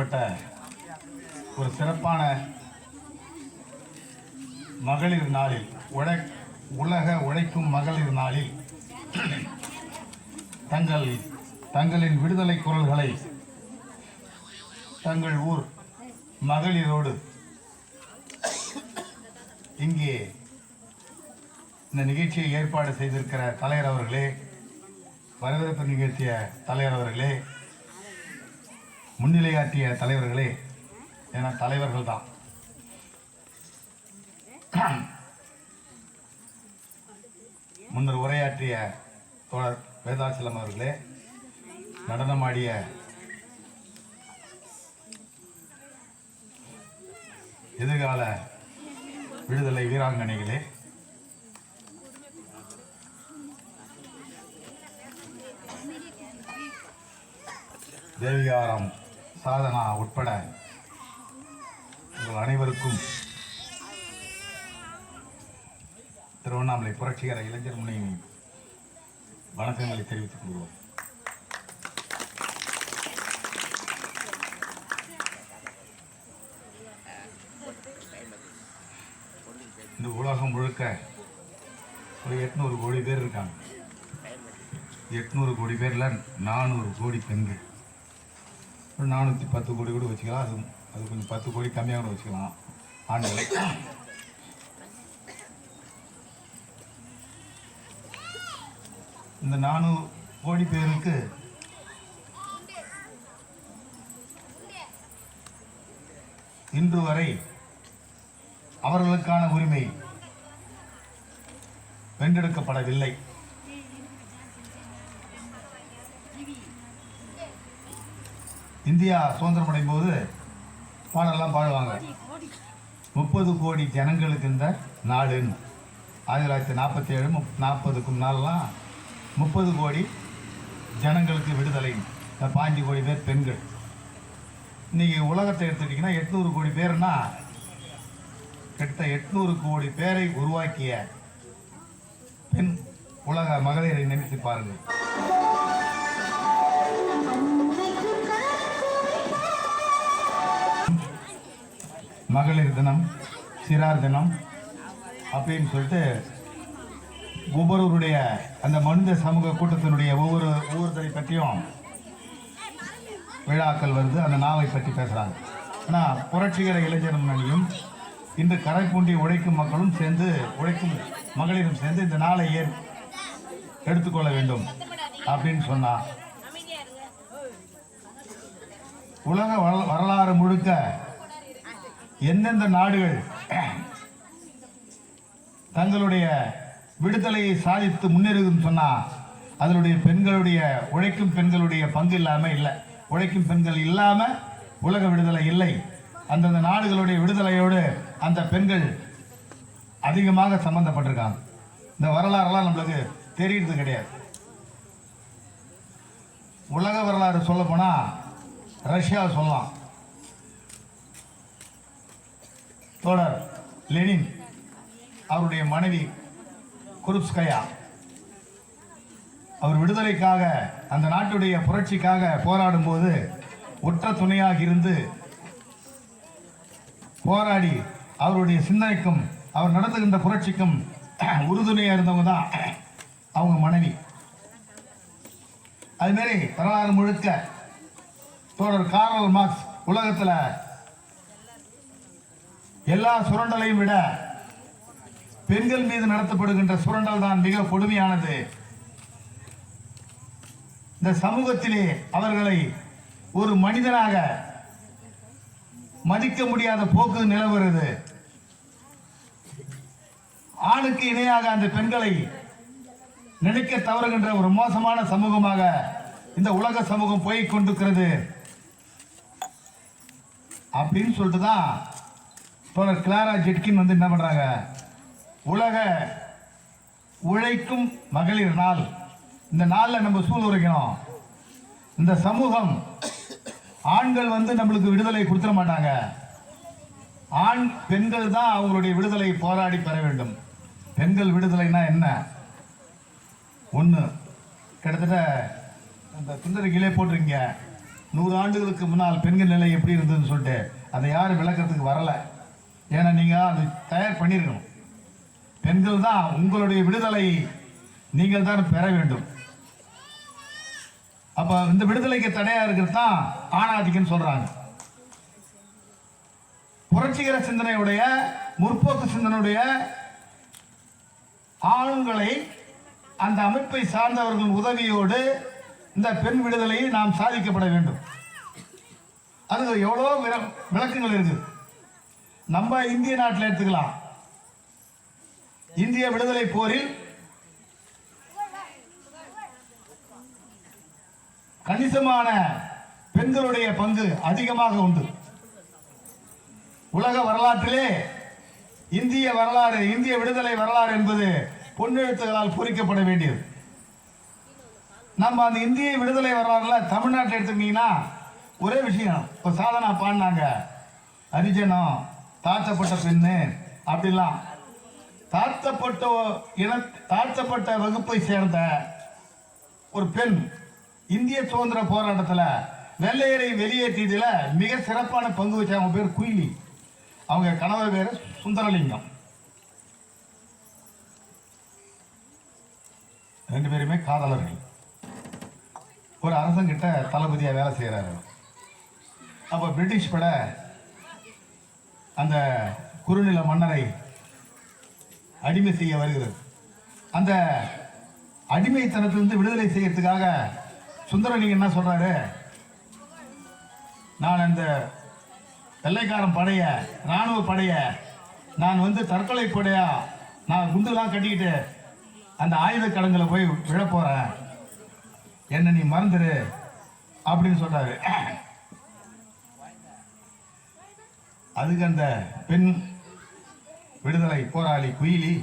இப்படிப்பட்ட ஒரு சிறப்பான மகளிர் நாளில் உழை உலக உழைக்கும் மகளிர் நாளில் தங்கள் தங்களின் விடுதலை குரல்களை தங்கள் ஊர் மகளிரோடு இங்கே இந்த நிகழ்ச்சியை ஏற்பாடு செய்திருக்கிற தலைவர் அவர்களே வரவேற்பு நிகழ்த்திய தலைவர் அவர்களே முன்னிலையாற்றிய தலைவர்களே என தலைவர்கள் தான் முன்னர் உரையாற்றிய தோழர் வேதாச்சலம் அவர்களே நடனமாடிய எதிர்கால விடுதலை வீராங்கனைகளே தேவிகாரம் சாதனா உட்பட உங்கள் அனைவருக்கும் திருவண்ணாமலை புரட்சிகர இளைஞர் முனைவி வணக்கங்களை தெரிவித்துக் கொள்வோம். இந்த உலகம் முழுக்க ஒரு எட்நூறு கோடி பேர் இருக்காங்க. எட்நூறு கோடி பேரில் நானூறு கோடி பெண்கள். ஒரு நானூற்றி பத்து கோடி கூட வச்சுக்கலாம். அது அது கொஞ்சம் பத்து கோடி கம்மியாக கூட வச்சுக்கலாம். ஆண்டு இந்த நானூறு கோடி பேருக்கு இன்று வரை அவர்களுக்கான உரிமை வென்றெடுக்கப்படவில்லை. இந்தியா சுதந்திரம் அடையும் போது பாடலாம் பாடுவாங்க. முப்பது கோடி ஜனங்களுக்கு இந்த நாடுன்னு ஆயிரத்தி தொள்ளாயிரத்தி நாற்பத்தி ஏழு முப் நாற்பதுக்கும் நாளெலாம் முப்பது கோடி ஜனங்களுக்கு விடுதலை. இந்த பாஞ்சு கோடி பேர் பெண்கள். இன்றைக்கி உலகத்தை எடுத்துக்கிட்டிங்கன்னா எட்நூறு கோடி பேர்னா கிட்ட எட்நூறு கோடி பேரை உருவாக்கிய பெண் உலக மகளிரை நினைத்து பாருங்கள். மகளிர் தினம் சிறார் தினம் அப்படின்னு சொல்லிட்டு ஒவ்வொருவருடைய அந்த மனித சமூக கூட்டத்தினுடைய ஒவ்வொரு ஒவ்வொருத்தரை பற்றியும் விழாக்கள் வருது அந்த நாவை பற்றி பேசுகிறாங்க ஆனால் புரட்சிகர இளைஞர் முன்னணியும் இன்று கரைக்குண்டி உழைக்கும் மக்களும் சேர்ந்து உழைக்கும் மகளிரும் சேர்ந்து இந்த நாளை ஏற் எடுத்துக்கொள்ள வேண்டும் அப்படின்னு சொன்னார் உலக வரலாறு முழுக்க எந்தெந்த நாடுகள் தங்களுடைய விடுதலையை சாதித்து முன்னேறுதுன்னு சொன்னால் அதனுடைய பெண்களுடைய உழைக்கும் பெண்களுடைய பங்கு இல்லாமல் இல்லை. உழைக்கும் பெண்கள் இல்லாமல் உலக விடுதலை இல்லை. அந்தந்த நாடுகளுடைய விடுதலையோடு அந்த பெண்கள் அதிகமாக சம்பந்தப்பட்டிருக்காங்க. இந்த வரலாறுலாம் நம்மளுக்கு தெரியறது கிடையாது. உலக வரலாறு சொல்ல போனால் ரஷ்யா சொல்லலாம். தோழர் லெனின் அவருடைய மனைவி குருப்ஸ்கயா. அவர் விடுதலைக்காக அந்த நாட்டுடைய புரட்சிக்காக போராடும் போது உற்ற துணையாக இருந்து போராடி அவருடைய சிந்தனைக்கும் அவர் நடத்துகின்ற புரட்சிக்கும் உறுதுணையாக இருந்தவங்க தான் அவங்க மனைவி. அதுமாரி வரலாறு முழுக்க தோழர் கார்ல் மார்க்ஸ் உலகத்தில் எல்லா சுரண்டலையும் விட பெண்கள் மீது நடத்தப்படுகின்ற சுரண்டல் தான் மிக கொடுமையானது. இந்த சமூகத்திலே அவர்களை ஒரு மனிதனாக மதிக்க முடியாத போக்கு நிலவுகிறது. ஆணுக்கு இணையாக அந்த பெண்களை நினைக்க தவறுகின்ற ஒரு மோசமான சமூகமாக இந்த உலக சமூகம் போய் கொண்டிருக்கிறது. அப்படின்னு சொல்லிட்டு தான் தோழர் கிளாரா ஜெட்கின் வந்து என்ன பண்ணுறாங்க உலக உழைக்கும் மகளிர் நாள். இந்த நாளில் நம்ம சூழ் உரைக்கணும். இந்த சமூகம் ஆண்கள் வந்து நம்மளுக்கு விடுதலை கொடுத்துட மாட்டாங்க. ஆண் பெண்கள் தான் அவங்களுடைய விடுதலை போராடி பெற வேண்டும். பெண்கள் விடுதலைனா என்ன? ஒன்று கிட்டத்தட்ட அந்த துண்டரை கீழே போட்டிருக்கீங்க. நூறு ஆண்டுகளுக்கு முன்னால் பெண்கள் நிலை எப்படி இருந்ததுன்னு சொல்லிட்டு. அதை யாரும் விளக்கறதுக்கு வரல. ஏன்னா நீங்கள் அது தயார் பண்ணியிருக்கணும் பெண்கள் தான் உங்களுடைய விடுதலை நீங்கள் தான் பெற வேண்டும். அப்போ இந்த விடுதலைக்கு தடையாக இருக்கிறது தான் ஆணாதிக்கன்னு சொல்கிறாங்க புரட்சிகர சிந்தனையுடைய முற்போக்கு சிந்தனையுடைய ஆண்களை அந்த அமைப்பை சார்ந்தவர்கள் உதவியோடு இந்த பெண் விடுதலையை நாம் சாதிக்கப்பட வேண்டும். அது எவ்வளோ விளக்கங்கள் இருக்குது நம்ம இந்திய நாட்டில் எடுத்துக்கலாம். இந்திய விடுதலை போரில் கணிசமான பெண்களுடைய பங்கு அதிகமாக உண்டு. உலக வரலாற்றிலே இந்திய வரலாறு இந்திய விடுதலை வரலாறு என்பது பொன்னெழுத்துகளால் பூரிக்கப்பட வேண்டியது. நம்ம அந்த இந்திய விடுதலை வரலாறுல தமிழ்நாட்டில் எடுத்துக்கிட்டீங்கன்னா ஒரே விஷயம். இப்போ சாதனா பாடினாங்க ஹரிஜனம் தாழ்த்தப்பட்ட பெண்ணு அப்படிலாம். தாழ்த்தப்பட்ட இன தாழ்த்தப்பட்ட வகுப்பை சேர்ந்த ஒரு பெண் இந்திய சுதந்திர போராட்டத்தில் வெள்ளையரை வெளியேற்றியதில் மிக சிறப்பான பங்கு வச்ச அவங்க பேர் குயிலி. அவங்க கணவர் பேர் சுந்தரலிங்கம். ரெண்டு பேருமே காதலர்கள். ஒரு அரசங்கிட்ட தளபதியாக வேலை செய்கிறாரு அப்போ பிரிட்டிஷ் பட அந்த குறுநில மன்னரை அடிமை செய்ய வருகிறது. அந்த அடிமைத்தனத்திலிருந்து விடுதலை செய்யறதுக்காக சுந்தரலிங்கம் என்ன சொல்றாரு? நான் அந்த வெள்ளைக்காரன் படைய ராணுவ படைய நான் வந்து தற்கொலை படையா நான் குண்டுலாம் கட்டிக்கிட்டு அந்த ஆயுத கடங்களை போய் விழப் போறேன். என்ன நீ மறந்துரு அப்படின்னு சொல்றாரு. அதுக்கு அந்த பெண் விடுதலை போராளி குயிலி.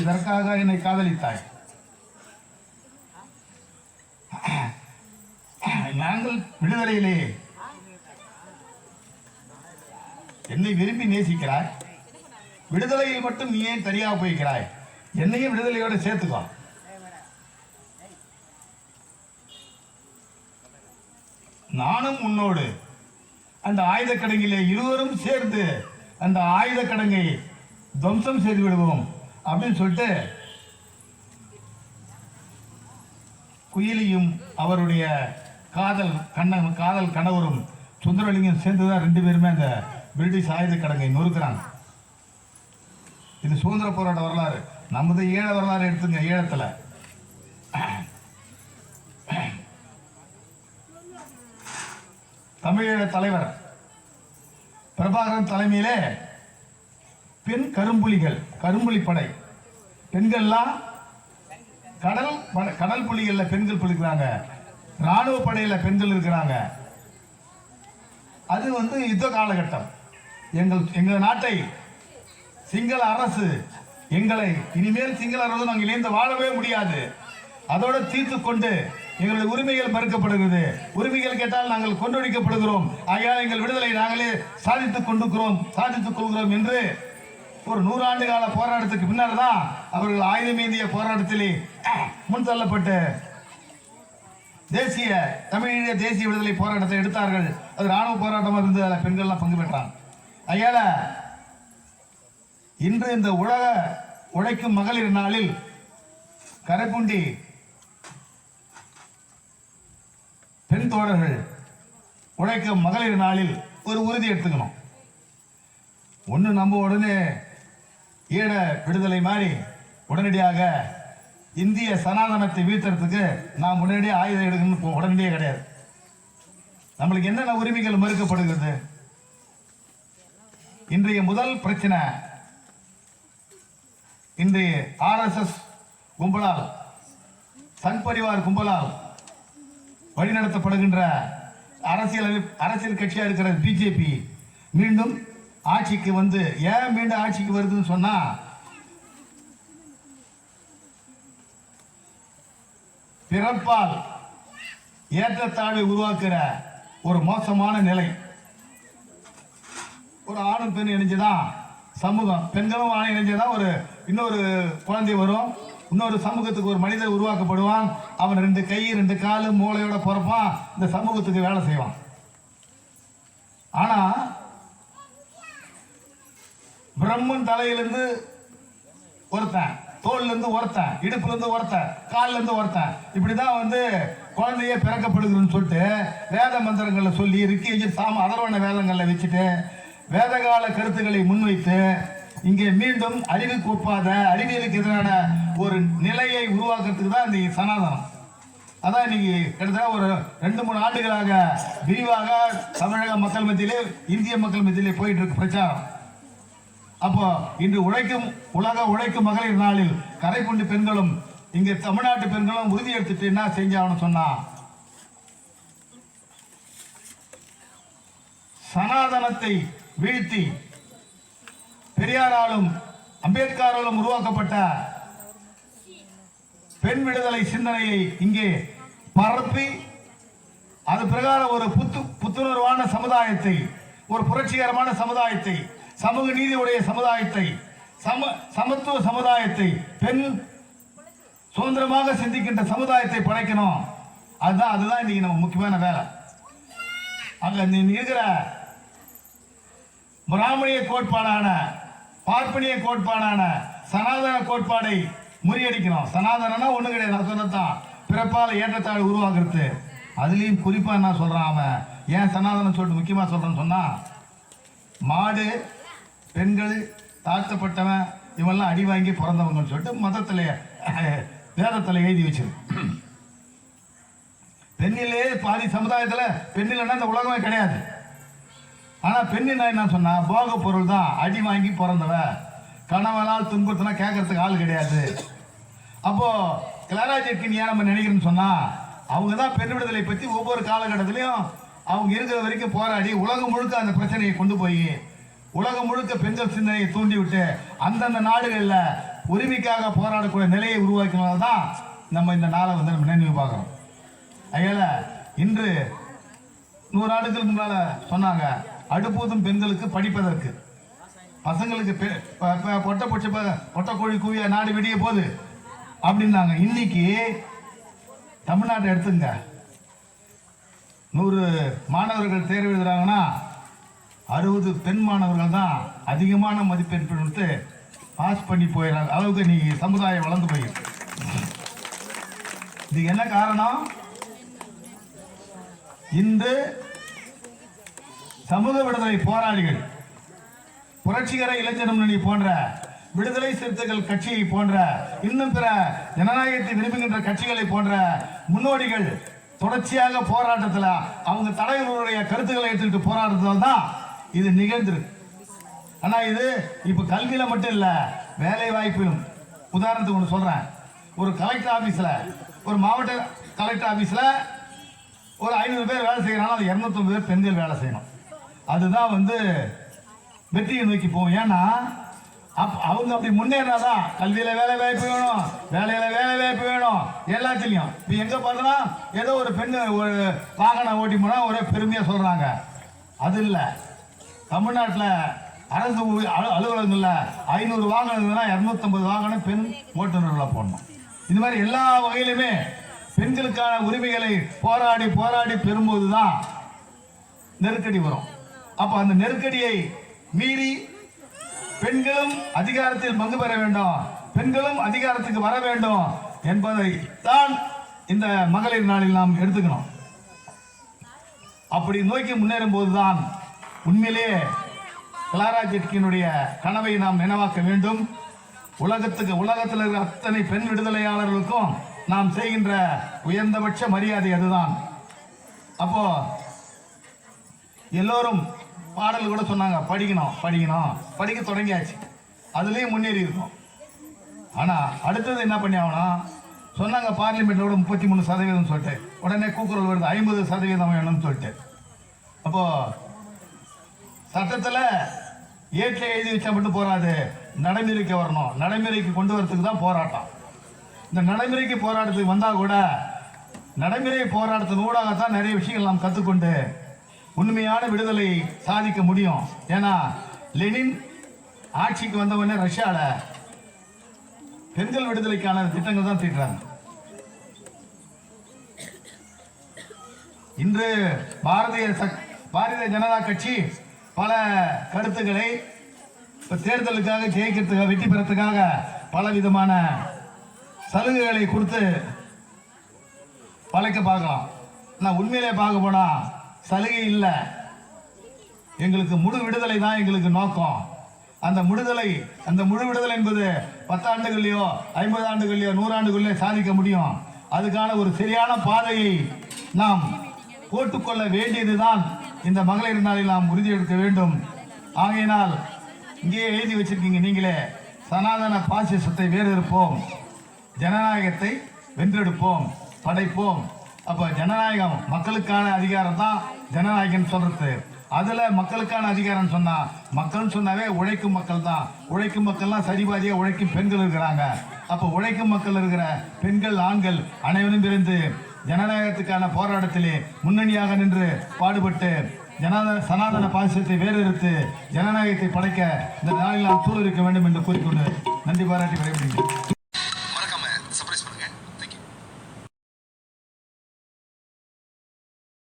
இதற்காக என்னை காதலித்தாய். நாங்கள் விடுதலையிலே என்னை விரும்பி நேசிக்கிறாய். விடுதலையில் மட்டும் நீ ஏன் தனியாக போய்க்கிறாய் என்னையும் விடுதலையோட சேர்த்துக்கோ. நானும் உன்னோடு. அந்த ஆயுத கடங்கிலே இருவரும் சேர்ந்து அந்த ஆயுத கடங்கை துவம்சம் செய்து விடுவோம் அப்படின்னு சொல்லிட்டு குயிலியும் அவருடைய காதல் கண்ணன் காதல் கணவரும் சுந்தரலிங்கம் சேர்ந்து தான் ரெண்டு பேருமே அந்த பிரிட்டிஷ் ஆயுத கடங்கை நொறுக்கிறாங்க. இது சுதந்திர போராட்ட வரலாறு. நமது ஈழ வரலாறு எடுத்துங்க ஈழத்தில் தமிழீழ தலைவர் பிரபாகரன் தலைமையிலே பெண் கரும்புலிகள் கரும்புலி படை பெண்கள்லாம் கடல் கடல் புலிகளில் பெண்கள் பிடிக்கிறாங்க. ராணுவ படையில் பெண்கள் இருக்கிறாங்க. அது வந்து யுத்த காலகட்டம். எங்கள் எங்கள் நாட்டை சிங்கள அரசு எங்களை இனிமேல் சிங்கள அரசு நாங்கள் இணைந்து வாழவே முடியாது. அதோடு தீர்த்து கொண்டு எங்களுடைய உரிமைகள் மறுக்கப்படுகிறது. உரிமைகள் கேட்டால் நாங்கள் கொண்டொழிக்கப்படுகிறோம் ஆகையால் எங்கள் விடுதலை நாங்களே சாதித்துக் கொண்டிருக்கிறோம் சாதித்துக் கொள்கிறோம் என்று ஒரு நூறாண்டு கால போராட்டத்துக்கு பின்னர் தான் அவர்கள் ஆயுதமேந்திய போராட்டத்திலே முன் தள்ளப்பட்டு தேசிய தமிழீழ தேசிய விடுதலை போராட்டத்தை எடுத்தார்கள். அது ராணுவ போராட்டமாக இருந்து அதில் பெண்கள்லாம் பங்கு பெற்றாங்க ஐயால இன்று இந்த உலக உழைக்கும் மகளிர் நாளில் கரைப்புண்டி பெண் தோழர்கள் உழைக்கும் மகளிர் நாளில் ஒரு உறுதி எடுத்துக்கணும். ஒன்று நம்ம உடனே ஈழ விடுதலை மாதிரி உடனடியாக இந்திய சனாதனத்தை வீழ்த்துறதுக்கு நாம் உடனடியாக ஆயுதம் எடுக்கணும்னு உடனடியே கிடையாது. நம்மளுக்கு என்னென்ன உரிமைகள் மறுக்கப்படுகிறது? இன்றைய முதல் பிரச்சனை இன்றைய ஆர்எஸ்எஸ் கும்பலால் சன் பரிவார் கும்பலால் வழிநடத்தப்படுகின்ற அரசியல் அரசியல் கட்சியாக இருக்கிற பிஜேபி மீண்டும் ஆட்சிக்கு வந்து ஏன் மீண்டும் ஆட்சிக்கு வருதுன்னு சொன்னால் பிறப்பால் ஏற்றத்தாழ்வை உருவாக்குற ஒரு மோசமான நிலை. ஒரு ஆணும் பெண் இணைஞ்சுதான் சமூகம். பெண்களும் ஆணும் இணைஞ்சுதான் ஒரு இன்னொரு குழந்தை வரும். இன்னொரு சமூகத்துக்கு ஒரு மனிதர் உருவாக்கப்படுவான். அவன் ரெண்டு கை ரெண்டு காலு மூளையோட பிறப்பான். இந்த சமூகத்துக்கு வேலை செய்வான். ஆனா பிரம்மன் தலையிலிருந்து ஒருத்தன் தோல்லேருந்து ஒருத்தன் இடுப்புலேருந்து ஒருத்தன் கால்லேருந்து ஒருத்தன். இப்படி தான் வந்து குழந்தையே பிறக்கப்படுதுன்னு சொல்லிட்டு வேத மந்திரங்களை சொல்லி ரிக்கி சாம அதர்வண வேதங்களை வச்சுட்டு வேதகால கருத்துக்களை முன்வைத்து இங்கே மீண்டும் அறிவுக்கு ஒப்பாத அறிவியலுக்கு எதிரான ஒரு நிலையை உருவாக்குறதுக்கு தான் இந்த சனாதனம். அதான் இன்னைக்கு கிட்டத்தட்ட ஒரு ரெண்டு மூணு ஆண்டுகளாக விரிவாக தமிழக மக்கள் மத்தியிலே இந்திய மக்கள் மத்தியிலே போயிட்டு இருக்கு பிரச்சாரம். அப்போ இன்று உழைக்கும் உலக உழைக்கும் மகளிர் நாளில் கரைப்புண்டு பெண்களும் இங்க தமிழ்நாட்டு பெண்களும் உறுதி எடுத்துட்டு என்ன செஞ்சாகணும் சொன்னா சனாதனத்தை வீழ்த்தி பெரியாராலும் அம்பேத்கராலும் உருவாக்கப்பட்ட பெண் விடுதலை சிந்தனையை இங்கே பரப்பி அது பிரகாரம் ஒரு புத்து புத்துணர்வான சமுதாயத்தை ஒரு புரட்சிகரமான சமுதாயத்தை சமூக நீதியுடைய சமுதாயத்தை சம சமத்துவ சமுதாயத்தை பெண் சுதந்திரமாக சிந்திக்கின்ற சமுதாயத்தை படைக்கணும். அதுதான் அதுதான் இன்னைக்கு நம்ம முக்கியமான வேலை. அங்கே நீ இருக்கிற பிராமணிய கோட்பாடான பார்ப்பனிய கோட்பாடான சனாதன கோட்பாடை முறியடிக்கணும். சனாதனனா ஒன்றும் கிடையாது. நான் சொன்னதான் பிறப்பால் ஏற்றத்தாழ் உருவாக்குறது. அதுலேயும் குறிப்பாக என்ன சொல்கிறான் அவன்? ஏன் சனாதனம் சொல்லிட்டு முக்கியமாக சொல்கிறேன்னு சொன்னால் மாடு பெண்கள் தாழ்த்தப்பட்டவன் இவெல்லாம் அடி வாங்கி பிறந்தவங்கன்னு சொல்லிட்டு மதத்தில் வேதத்தில் எழுதி வச்சிரு. பெண்ணிலே பாதி சமுதாயத்தில் பெண்ணில்னா இந்த உலகமே கிடையாது. ஆனால் பெண்ணினா என்ன சொன்னா போக பொருள் தான் அடி வாங்கி பிறந்தவ. கணவனால் துன்புறுத்தினா கேட்கறதுக்கு ஆள் கிடையாது. அப்போது கிளாரா ஜெட்கின் ஏன் நம்ம நினைக்கிறோம்னு சொன்னால் அவங்க தான் பெண் விடுதலை பற்றி ஒவ்வொரு காலகட்டத்திலையும் அவங்க இருக்கிற வரைக்கும் போராடி உலகம் முழுக்க அந்த பிரச்சனையை கொண்டு போய் உலகம் முழுக்க பெண்கள் சிந்தனையை தூண்டிவிட்டு அந்தந்த நாடுகளில் உரிமைக்காக போராடக்கூடிய நிலையை உருவாக்கினால தான் நம்ம இந்த நாளை வந்து நம்ம நினைவு பார்க்குறோம். அதனால் இன்று நூறு ஆண்டுகளுக்கு முன்னால் சொன்னாங்க அடுப்பூதும் பெண்களுக்கு படிப்பதற்கு. பசங்களுக்கு பெ- பொட்டை பொச்ச ப- பொட்டை கோழி கூவிய நாடு விடிய போகுது அப்படின்னாங்க. இன்னைக்கு தமிழ்நாட்டை எடுத்துங்க. நூறு மாணவர்கள் தேர்வு எழுதுறாங்கன்னா அறுபது பெண் மாணவர்கள் தான் அதிகமான மதிப்பெண் கொடுத்து பாஸ் பண்ணி போயிடறாங்க அளவுக்கு நீ சமுதாயம் வளர்ந்து போயிருக்கு. இதுக்கு என்ன காரணம்? இன்று சமூக விடுதலை போராளிகள் புரட்சிகர இளைஞர் முன்னணி போன்ற விடுதலை சிறுத்தைகள் கட்சியை போன்ற இன்னும் பிற ஜனநாயகத்தை விரும்புகின்ற கட்சிகளை போன்ற முன்னோடிகள் தொடர்ச்சியாக போராட்டத்தில் அவங்க தலைவர்களுடைய கருத்துக்களை எடுத்துக்கிட்டு போராட்டத்தில் தான் இது நிகழ்ந்திருக்கு. ஆனால் இது இப்போ கல்வியில் மட்டும் இல்லை வேலை வாய்ப்பிலும் உதாரணத்துக்கு ஒன்று சொல்கிறேன் ஒரு கலெக்டர் ஆஃபீஸில் ஒரு மாவட்ட கலெக்டர் ஆஃபீஸில் ஒரு ஐநூறு பேர் வேலை செய்கிறாங்கன்னா அது இரநூத்தொம்பது பேர் பெண்கள் வேலை செய்யணும். அதுதான் வந்து வெற்றியை நோக்கி போகும். ஏன்னா அப் அவங்க அப்படி முன்னேறினாதான் கல்வியில் வேலை வாய்ப்பு வேணும் வேலையில் வேலை வாய்ப்பு வேணும் எல்லாத்துலேயும். இப்போ எங்கே பார்த்தோன்னா ஏதோ ஒரு பெண் ஒரு வாகனம் ஓட்டி போனால் ஒரே பெருமையாக சொல்கிறாங்க அது இல்லை. தமிழ்நாட்டில் அரசு அலுவலகங்களில் ஐநூறு வாகனம் இருந்ததுன்னா இரநூத்தம்பது வாகனம் பெண் ஓட்டுநர்களை போடணும். இது மாதிரி எல்லா வகையிலுமே பெண்களுக்கான உரிமைகளை போராடி போராடி பெறும்போது தான் நெருக்கடி வரும். அப்போ அந்த நெருக்கடியை மீறி பெண்களும் அதிகாரத்தில் பங்கு பெற வேண்டும். பெண்களும் அதிகாரத்துக்கு வர வேண்டும் என்பதை தான் இந்த மகளிர் நாளில் நாம் எடுத்துக்கணும். அப்படி நோக்கி முன்னேறும் போதுதான் உண்மையிலேயே கிளாரா ஜெட்கினுடைய கனவை நாம் நினைவாக்க வேண்டும். உலகத்துக்கு உலகத்தில் இருக்கிற அத்தனை பெண் விடுதலையாளர்களுக்கும் நாம் செய்கின்ற உயர்ந்தபட்ச மரியாதை அதுதான். அப்போ எல்லோரும் பாடல் கூட சொன்னாங்க படிக்கணும் படிக்கணும். படிக்க தொடங்கியாச்சு. அதுலேயும் முன்னேறி இருக்கும். ஆனால் அடுத்தது என்ன பண்ணி ஆகணும்? சொன்னாங்க பார்லிமெண்ட்டோட முப்பத்தி மூணு சதவீதம் சொல்லிட்டு. உடனே கூக்குரல் வருது ஐம்பது சதவீதம் வேணும்னு சொல்லிட்டு. அப்போது சட்டத்தில் ஏட்டில் எழுதி வச்சா மட்டும் போராது. நடைமுறைக்கு வரணும். நடைமுறைக்கு கொண்டு வரதுக்கு தான் போராட்டம். இந்த நடைமுறைக்கு போராட்டத்துக்கு வந்தால் கூட நடைமுறை போராட்டத்தின் ஊடாகத்தான் நிறைய விஷயங்கள் நாம் கற்றுக்கொண்டு உண்மையான விடுதலை சாதிக்க முடியும். ஏன்னா லெனின் ஆட்சிக்கு வந்தவொடனே ரஷ்யாவில் பெண்கள் விடுதலைக்கான திட்டங்கள் தான் தீட்டுறாங்க. இன்று பாரதிய பாரதிய ஜனதா கட்சி பல கருத்துக்களை தேர்தலுக்காக ஜெயிக்கிறதுக்காக வெற்றி பெறத்துக்காக பல விதமான சலுகைகளை கொடுத்து பழைக்க பார்க்கலாம். நான் உண்மையிலே பார்க்க போனால் சலுகை இல்லை. எங்களுக்கு முழு விடுதலை தான் எங்களுக்கு நோக்கம். அந்த முடுதலை அந்த முழு விடுதலை என்பது பத்தாண்டுகள்லையோ ஐம்பது ஆண்டுகள்லையோ நூறாண்டுகள்லையோ சாதிக்க முடியும். அதுக்கான ஒரு சரியான பாதையை நாம் போட்டுக்கொள்ள வேண்டியதுதான் இந்த மகளிர் நாளில் நாம் உறுதியெடுக்க வேண்டும். ஆகையினால் இங்கேயே எழுதி வச்சிருக்கீங்க நீங்களே சனாதன பாசிசத்தை இருப்போம். ஜனநாயகத்தை வென்றெடுப்போம். படைப்போம். அப்போ ஜனநாயகம் மக்களுக்கான அதிகாரம் தான் ஜனநாயகம் சொல்றது. அதில் மக்களுக்கான அதிகாரம் சொன்னால் மக்கள்னு சொன்னாவே உழைக்கும் மக்கள் தான் உழைக்கும் மக்கள்லாம் சரிபாதியாக உழைக்கும் பெண்கள் இருக்கிறாங்க. அப்போ உழைக்கும் மக்கள் இருக்கிற பெண்கள் ஆண்கள் அனைவரும் இருந்து ஜனநாயகத்துக்கான போராட்டத்திலே முன்னணியாக நின்று பாடுபட்டு ஜனாத சனாதன பாசிசத்தை வேறெடுத்து ஜனநாயகத்தை படைக்க இந்த நாளில் நாம் சூழலிருக்க வேண்டும் என்று கூறிக்கொண்டு நன்றி பாராட்டி விடைபெறுகிறேன்.